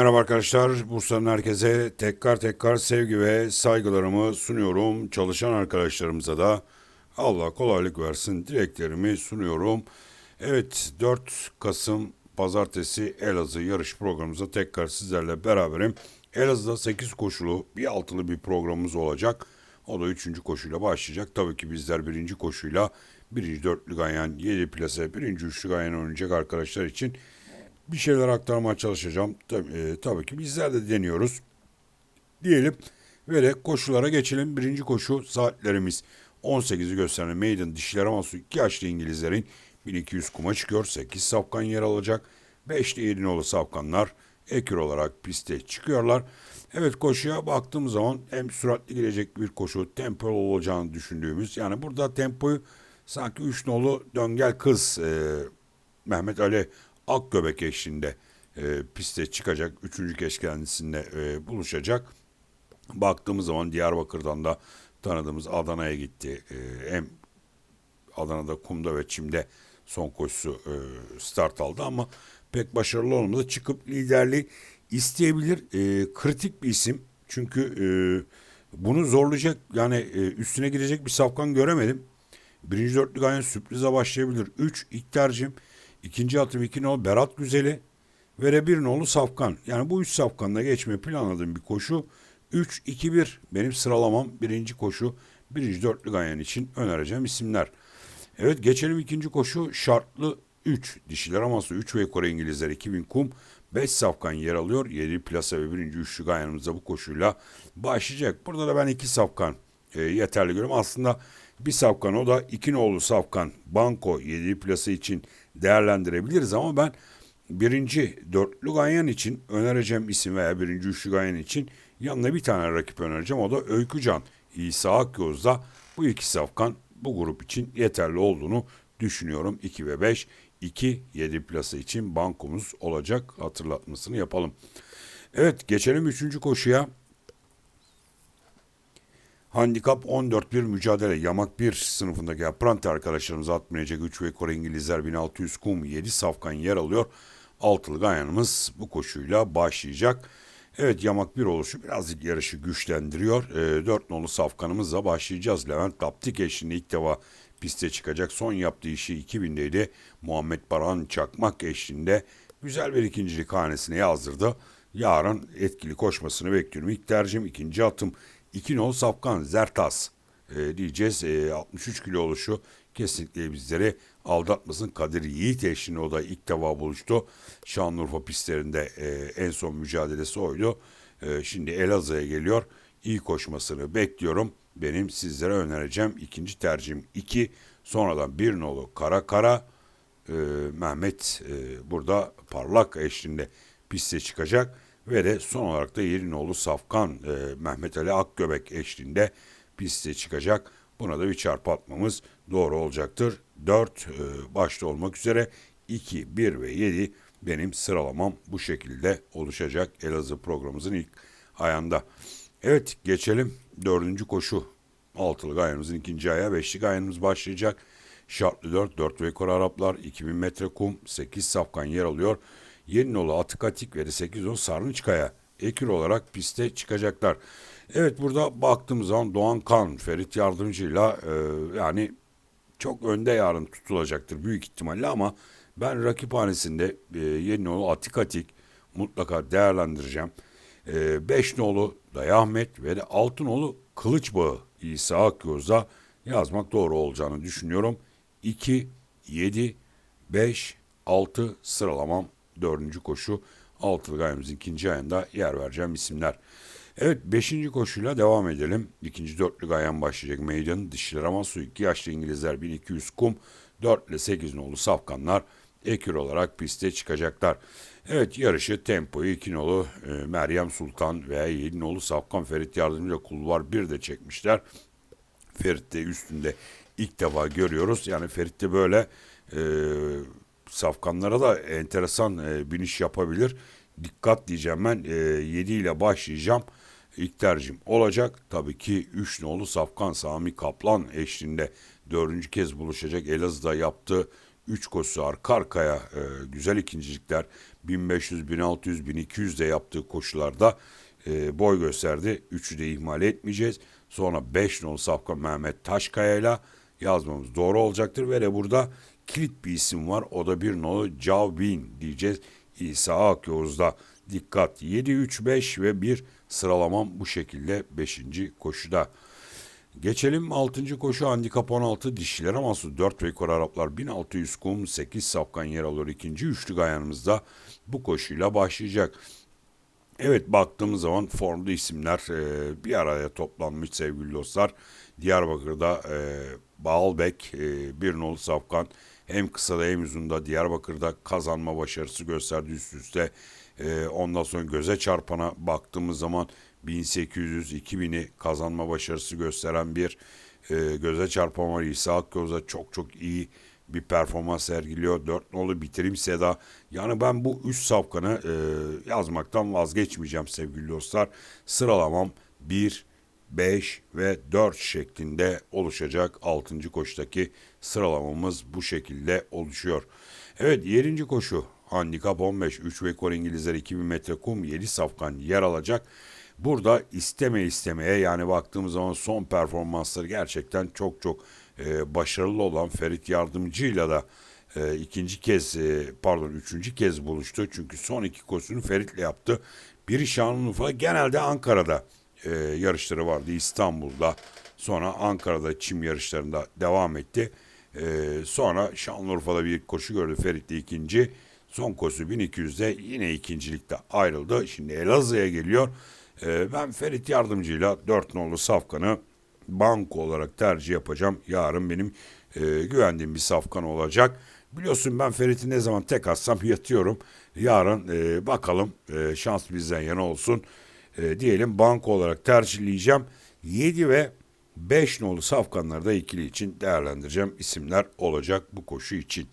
Merhaba arkadaşlar. Bursa'nın herkese tekrar tekrar sevgi ve saygılarımı sunuyorum. Çalışan arkadaşlarımıza da Allah kolaylık versin dileklerimi sunuyorum. Evet 4 Kasım Pazartesi Elazığ yarış programımızda tekrar sizlerle beraberim. Elazığ'da 8 koşulu bir altılı bir programımız olacak. O da 3. koşuyla başlayacak. Tabii ki bizler birinci koşuyla birinci dörtlü ganyan, 7 plase, birinci üçlü ganyan oynayacak arkadaşlar için bir şeyler aktarmaya çalışacağım. Tabii, e, tabii ki bizler de deniyoruz. Diyelim de koşulara geçelim. Birinci koşu saatlerimiz 18'i gösteren Maiden dişilere mahsus 2 yaşlı İngilizlerin 1200 kuma çıkıyor. 8 safkan yer alacak. 5'te 7 nolu safkanlar ekür olarak piste çıkıyorlar. Evet koşuya baktığımız zaman hem süratli gelecek bir koşu, tempo olacağını düşündüğümüz yani burada tempoyu sanki 3 nolu döngel kız e, Mehmet Ali Akgöbek eşliğinde e, piste çıkacak. Üçüncü kez kendisinde e, buluşacak. Baktığımız zaman Diyarbakır'dan da tanıdığımız Adana'ya gitti. E, hem Adana'da kumda ve çimde son koşusu e, start aldı ama pek başarılı olmadı. Çıkıp liderliği isteyebilir. E, kritik bir isim. Çünkü e, bunu zorlayacak yani e, üstüne girecek bir safkan göremedim. Birinci dörtlük ayın sürprize başlayabilir. Üç ilk tercihim. İkinci atım iki nolu Berat Güzeli ve bir nolu Safkan. Yani bu üç Safkan'la geçmeyi planladığım bir koşu. 3-2-1 benim sıralamam birinci koşu. Birinci dörtlü ganyan için önereceğim isimler. Evet geçelim ikinci koşu şartlı 3. Dişiler aması 3 ve Kore İngilizler 2000 kum. 5 safkan yer alıyor. 7 plasa ve birinci üçlü ganyanımızda bu koşuyla başlayacak. Burada da ben 2 safkan e, yeterli görüyorum. Aslında bir safkan o da 2 nolu safkan banko 7 plasa için değerlendirebiliriz ama ben birinci dörtlü ganyan için önereceğim isim veya birinci üçlü ganyan için yanına bir tane rakip önereceğim. O da Öykücan İsa Akyoz'da bu iki safkan bu grup için yeterli olduğunu düşünüyorum. 2 ve 5, 2, 7 plasa için bankomuz olacak hatırlatmasını yapalım. Evet geçelim 3. koşuya. Handikap 14 bir mücadele. Yamak 1 sınıfındaki apprenti arkadaşlarımız atmayacak 3 ve Kore İngilizler 1600 kum 7 safkan yer alıyor. Altılı Gayan'ımız bu koşuyla başlayacak. Evet yamak bir oluşu birazcık yarışı güçlendiriyor. E, 4 nolu safkanımızla başlayacağız. Levent Taptik eşliğinde ilk defa piste çıkacak. Son yaptığı işi 2000'deydi. Muhammed Baran Çakmak eşliğinde güzel bir ikincilik hanesine yazdırdı. Yarın etkili koşmasını bekliyorum. İlk tercihim ikinci atım 2 nol Safkan Zertas e, diyeceğiz. E, 63 kilo oluşu kesinlikle bizleri aldatmasın. Kadir Yiğit eşliğinde o da ilk defa buluştu. Şanlıurfa pistlerinde e, en son mücadelesi oydu. E, şimdi Elazığ'a geliyor. İyi koşmasını bekliyorum. Benim sizlere önereceğim ikinci tercihim 2. Sonradan bir nolu Kara Kara e, Mehmet e, burada parlak eşliğinde piste çıkacak ve de son olarak da Yerinoğlu Safkan e, Mehmet Ali Akgöbek eşliğinde piste çıkacak. Buna da bir çarpı atmamız doğru olacaktır. 4 e, başta olmak üzere 2, 1 ve 7 benim sıralamam bu şekilde oluşacak Elazığ programımızın ilk ayağında. Evet geçelim dördüncü koşu. Altılı gayemizin ikinci ayağı, beşli gayemiz başlayacak. Şartlı 4, 4 ve Kore Araplar, 2000 metre kum, 8 safkan yer alıyor. Yeninoğlu Atık Atik ve 8 o Sarnıçkaya ekür olarak piste çıkacaklar. Evet burada baktığımız zaman Doğan Kan, Ferit Yardımcı'yla e, yani çok önde yarın tutulacaktır büyük ihtimalle ama ben rakiphanesinde e, Yeninoğlu Atik Atik mutlaka değerlendireceğim. 5 e, nolu Dayı Ahmet ve de 6 nolu Kılıçbağı İsa Akyoz'da yazmak doğru olacağını düşünüyorum. 2, 7, 5, 6 sıralamam dördüncü koşu altılı gayemizin ikinci ayında yer vereceğim isimler. Evet beşinci koşuyla devam edelim. İkinci dörtlü gayen başlayacak meydan. Dişiler ama su 2 yaşlı İngilizler 1200 kum. 4 ile 8 nolu safkanlar ekür olarak piste çıkacaklar. Evet yarışı tempoyu 2 nolu e, Meryem Sultan veya 7 nolu Safkan Ferit yardımıyla kulvar bir de çekmişler. Ferit de üstünde ilk defa görüyoruz. Yani Ferit de böyle e, safkanlara da enteresan e, biniş yapabilir. Dikkat diyeceğim ben e, 7 ile başlayacağım. İlk tercihim olacak. Tabii ki 3 nolu Safkan Sami Kaplan eşliğinde dördüncü kez buluşacak. Elazığ'da yaptığı 3 koşusu arka arkaya e, güzel ikincilikler 1500, 1600, 1200 de yaptığı koşularda e, boy gösterdi. 3'ü de ihmal etmeyeceğiz. Sonra 5 nolu Safkan Mehmet Taşkaya ile yazmamız doğru olacaktır. Ve de burada kilit bir isim var. O da bir nolu Cavbin diyeceğiz. İsa Akyavuz'da dikkat 7, 3, 5 ve 1 sıralamam bu şekilde 5. koşuda. Geçelim 6. koşu handikap 16 dişiler aması 4 rekor Araplar 1600 kum 8 safkan yer alıyor. ikinci üçlü gayanımızda bu koşuyla başlayacak. Evet baktığımız zaman formlu isimler e, bir araya toplanmış sevgili dostlar. Diyarbakır'da e, Baalbek, e, bir nolu safkan hem kısada hem uzunda Diyarbakır'da kazanma başarısı gösterdi üst üste. E, ondan sonra göze çarpana baktığımız zaman 1800-2000'i kazanma başarısı gösteren bir e, göze çarpan var. İsa Akgöz'de çok çok iyi bir performans sergiliyor. Dört nolu bitirim Seda. Yani ben bu üst safkanı e, yazmaktan vazgeçmeyeceğim sevgili dostlar. Sıralamam 1, 5 ve 4 şeklinde oluşacak 6. koşudaki sıralamamız bu şekilde oluşuyor. Evet 7. koşu handikap 15 3 rekor İngilizler 2000 metre kum 7 safkan yer alacak. Burada isteme istemeye yani baktığımız zaman son performansları gerçekten çok çok e, başarılı olan Ferit Yardımcı'yla da e, ikinci kez e, pardon üçüncü kez buluştu. Çünkü son iki koşusunu Ferit'le yaptı. Biri Şanlıurfa genelde Ankara'da e, yarışları vardı İstanbul'da. Sonra Ankara'da çim yarışlarında devam etti. E, sonra Şanlıurfa'da bir koşu gördü Ferit'le ikinci. Son koşu 1200'de yine ikincilikte ayrıldı. Şimdi Elazığ'a geliyor. E, ben Ferit Yardımcı'yla 4 nolu Safkan'ı banko olarak tercih yapacağım. Yarın benim e, güvendiğim bir safkan olacak. Biliyorsun ben Ferit'i ne zaman tek atsam yatıyorum. Yarın e, bakalım e, şans bizden yana olsun. E, diyelim banko olarak tercihleyeceğim. 7 ve 5 nolu safkanları da ikili için değerlendireceğim isimler olacak bu koşu için.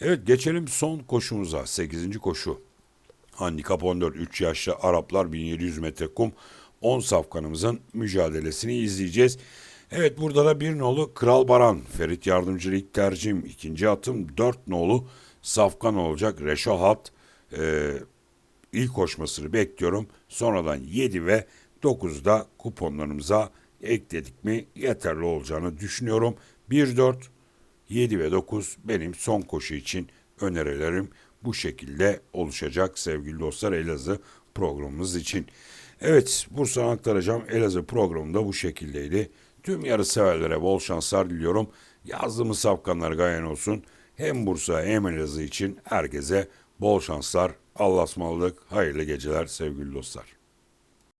Evet geçelim son koşumuza 8. koşu. Handikap 14 3 yaşlı Araplar 1700 metre kum 10 safkanımızın mücadelesini izleyeceğiz. Evet burada da bir nolu Kral Baran, Ferit Yardımcı ilk tercihim, ikinci atım 4 nolu Safkan olacak. Reşo Hat e, ilk koşmasını bekliyorum. Sonradan 7 ve 9'da kuponlarımıza ekledik mi yeterli olacağını düşünüyorum. 1, 4, 7 ve 9 benim son koşu için önerilerim bu şekilde oluşacak sevgili dostlar Elazığ programımız için. Evet Bursa'dan aktaracağım Elazığ programında bu şekildeydi. Tüm yarı severlere bol şanslar diliyorum. Yazdığımız safkanlar gayen olsun. Hem Bursa hem Elazığ için herkese bol şanslar. Allah'a ısmarladık. Hayırlı geceler sevgili dostlar.